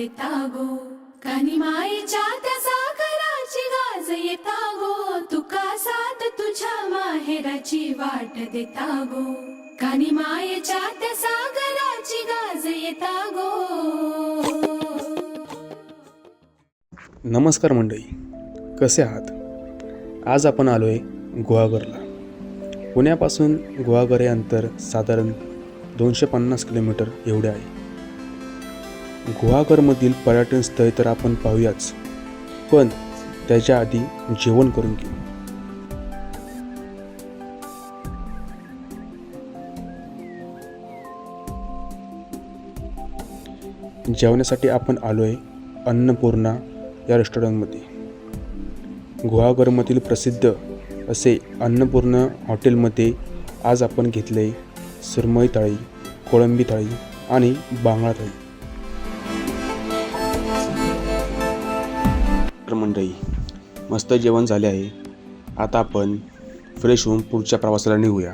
देता गो कानी मायेच्या त्या साखराची गाज येता गो तुका साथ तुझ्या माहेराची वाट देता गो कानी मायेच्या त्या सागराची गाज येता गो नमस्कार मंडळी. कसे आहात? आज आपण आलोय गुहागरला. पुण्यापासून गुहागर हे अंतर साधारण दोनशे पन्नास किलोमीटर एवढे आहे. गुहागरमधील पर्यटन स्थळ तर आपण पाहूयाच पण त्याच्या आधी जेवण करून घेऊ. जेवण्यासाठी आपण आलो आहे अन्नपूर्णा या रेस्टॉरंटमध्ये. गुहागरमधील प्रसिद्ध असे अन्नपूर्णा हॉटेलमध्ये आज आपण घेतले सुरमई थाळी कोळंबी थाळी आणि बांगडा थाळी. तर मंडळी मस्त जेवण झाले आहे. आता आपण फ्रेश होऊन पुढच्या प्रवासाला निघूया.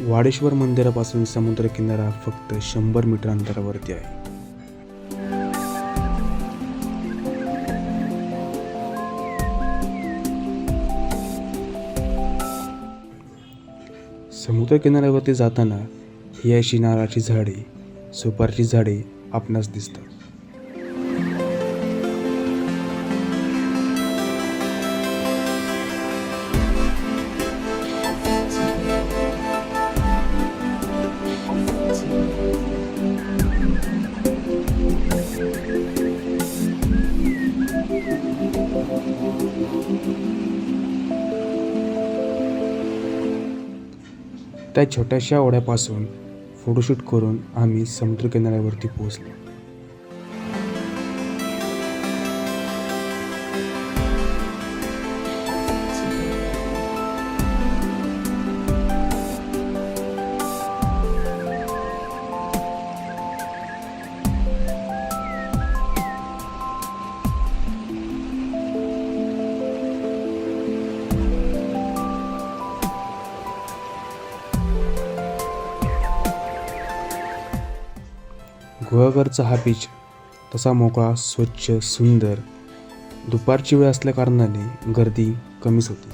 वाडेश्वर मंदिरापासून समुद्रकिनारा फक्त शंभर मीटर अंतरावरती आहे. समुद्रकिनाऱ्यावरती जाताना ही अशी नारळाची झाडे सुपारची झाडे आपणास दिसतात. त्या छोट्याशा ओढ्यापासून फोटोशूट करून आम्ही समुद्रकिनाऱ्यावरती पोहोचलो. गुहागरचा हा बीच तसा मोकळा स्वच्छ सुंदर दुपारची वेळ असल्या कारणाने गर्दी कमीच होती.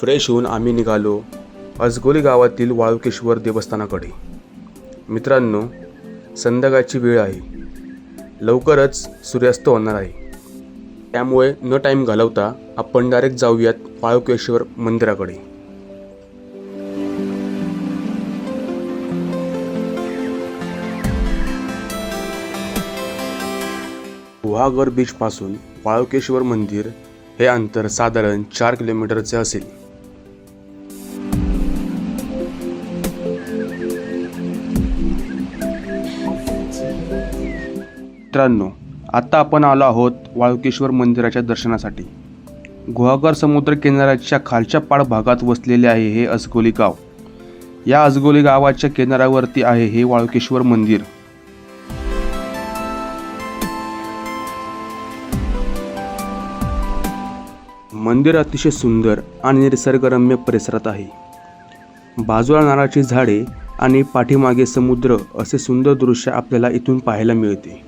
फ्रेश होऊन आम्ही निघालो. अजगोली गावातील वाळुकेश्वर देवस्थानाकडे. मित्रांनो संध्याकाळची वेळ आहे. लवकरच सूर्यास्त होणार आहे. त्यामुळे न टाईम घालवता आपण डायरेक्ट जाऊयात वाळुकेश्वर मंदिराकडे. गुहागर बीचपासून वाळुकेश्वर मंदिर हे अंतर साधारण चार किलोमीटरचे असेल. मित्रांनो आता आपण आलो आहोत वाळुकेश्वर मंदिराच्या दर्शनासाठी. गुहागर समुद्र किनाऱ्याच्या खालच्या पाड भागात वसलेले आहे हे अजगोली गाव. या अजगोली गावाच्या किनाऱ्यावरती आहे हे वाळुकेश्वर मंदिर. मंदिर अतिशय सुंदर आणि निसर्गरम्य परिसरात आहे. बाजूला नारळाची झाडे आणि पाठीमागे समुद्र असे सुंदर दृश्य आपल्याला इथून पाहायला मिळते.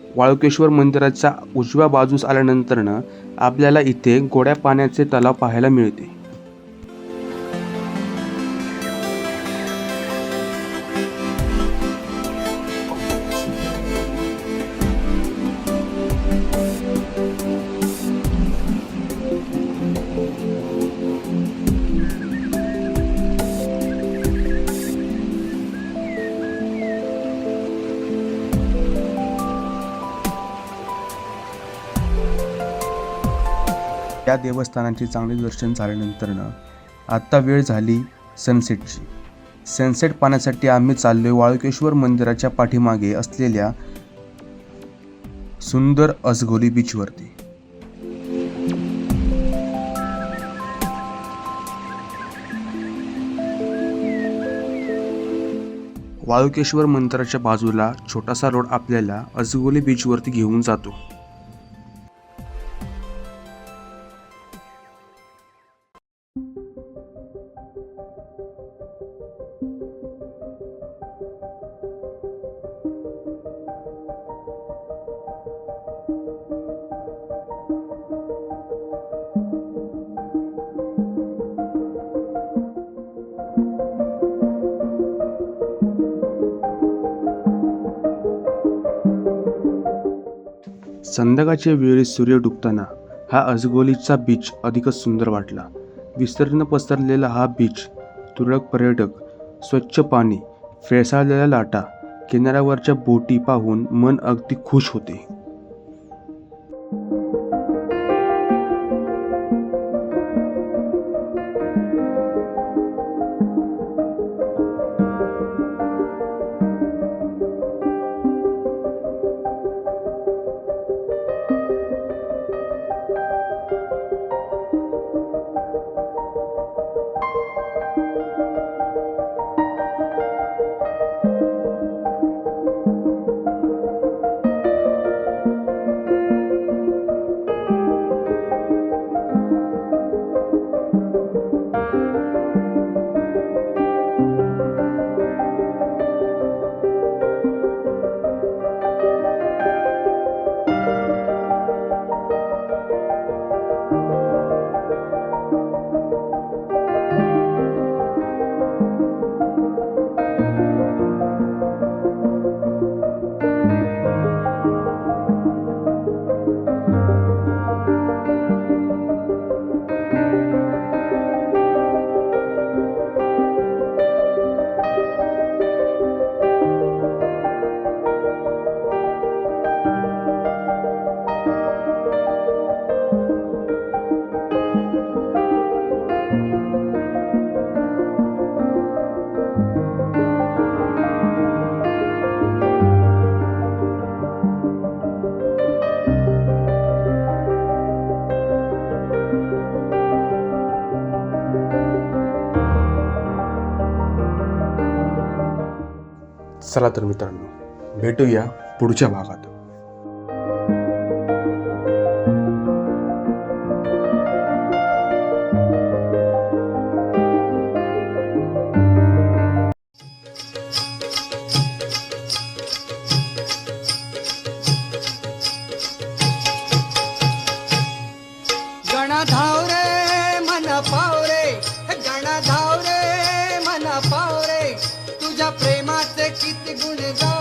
वाळकेश्वर मंदिराच्या उजव्या बाजूस आल्यानंतरनं आपल्याला इथे गोड्या पाण्याचे तलाव पाहायला मिळते. या देवस्थानाचे चांगले दर्शन झाल्यानंतरनं आत्ता वेळ झाली सनसेटची. सनसेट पाहण्यासाठी आम्ही चाललोय वाळकेश्वर मंदिराच्या पाठीमागे असलेल्या सुंदर अजगोली बीचवरती वाळकेश्वर मंदिराच्या बाजूला छोटासा रोड आपल्याला अजगोली बीचवरती घेऊन जातो. संध्याकाळच्या वेळी सूर्य डुबताना हा अजगोलीचा बीच अधिकच सुंदर वाटला. विस्तीर्ण पसरलेला हा बीच तुरळक पर्यटक स्वच्छ पाणी फेसाळलेल्या लाटा किनाऱ्यावरच्या बोटी पाहून मन अगदी खुश होते. चला तर मित्रांनो भेटूया पुढच्या भागात. गा